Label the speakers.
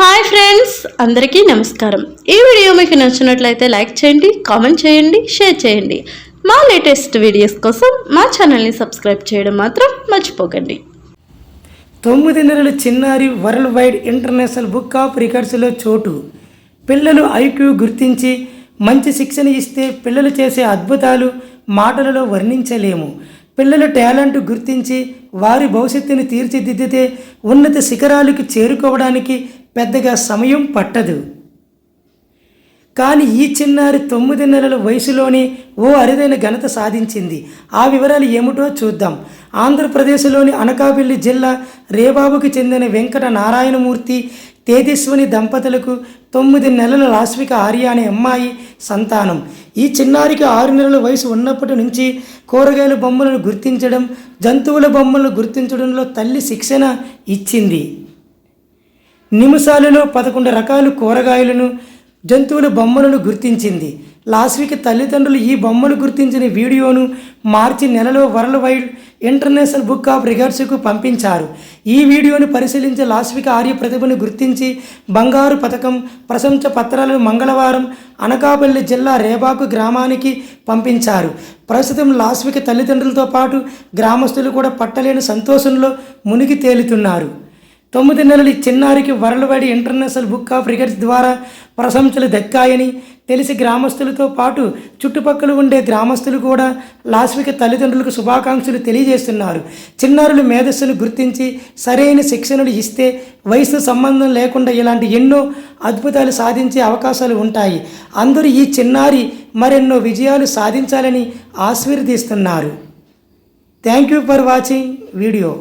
Speaker 1: Hi friends అందరికీ నమస్కారం. ఈ వీడియో మీకు నచ్చినట్లయితే లైక్ చేయండి కామెంట్ చేయండి షేర్ చేయండి. మా లేటెస్ట్ వీడియోస్ కోసం మా ఛానల్ని సబ్స్క్రైబ్ చేయడం మాత్రం మర్చిపోకండి.
Speaker 2: తొమ్మిది నెలలు చిన్నారి world wide international book of రికార్డ్స్లో చోటు. పిల్లలు ఐక్యూ గుర్తించి మంచి శిక్షణ ఇస్తే పిల్లలు చేసే అద్భుతాలు మాటలలో వర్ణించలేము. పిల్లల టాలెంట్ గుర్తించి వారి భవిష్యత్తుని తీర్చిదిద్దితే ఉన్నత శిఖరాలకు చేరుకోవడానికి పెద్దగా సమయం పట్టదు. కానీ ఈ చిన్నారి తొమ్మిది నెలల వయసులోనే ఓ అరుదైన ఘనత సాధించింది. ఆ వివరాలు ఏమిటో చూద్దాం. ఆంధ్రప్రదేశ్లోని అనకాపల్లి జిల్లా రేబాబుకు చెందిన వెంకట నారాయణమూర్తి తేజస్విని దంపతులకు తొమ్మిది నెలల లాస్విక ఆర్య అనే అమ్మాయి సంతానం. ఈ చిన్నారికి ఆరు నెలల వయసు ఉన్నప్పటి నుంచి కూరగాయల బొమ్మలను గుర్తించడం జంతువుల బొమ్మలను గుర్తించడంలో తల్లి శిక్షణ ఇచ్చింది. నిమిషాలలో పదకొండు రకాల కూరగాయలను జంతువుల బొమ్మలను గుర్తించింది. లాస్విక్ తల్లిదండ్రులు ఈ బొమ్మలు గుర్తించిన వీడియోను మార్చి నెలలో world wide international book of రికార్డ్స్కు పంపించారు. ఈ వీడియోను పరిశీలించి లాస్విక్ ఆర్య ప్రతిభను గుర్తించి బంగారు పథకం ప్రశంస పత్రాలను మంగళవారం అనకాపల్లి జిల్లా రేబాకు గ్రామానికి పంపించారు. ప్రస్తుతం లాస్విక్ తల్లిదండ్రులతో పాటు గ్రామస్తులు కూడా పట్టలేని సంతోషంలో మునిగి తేలుతున్నారు. తొమ్మిది నెలల చిన్నారికి world wide international book of records ద్వారా ప్రశంసలు దక్కాయని తెలిసి గ్రామస్తులతో పాటు చుట్టుపక్కల ఉండే గ్రామస్తులు కూడా లాస్విక తల్లిదండ్రులకు శుభాకాంక్షలు తెలియజేస్తున్నారు. చిన్నారుల మేధస్సును గుర్తించి సరైన శిక్షణలు ఇస్తే వయసు సంబంధం లేకుండా ఇలాంటి ఎన్నో అద్భుతాలు సాధించే అవకాశాలు ఉంటాయి. అందరూ ఈ చిన్నారి మరెన్నో విజయాలు సాధించాలని ఆశీర్వదిస్తున్నారు. Thank you for watching video.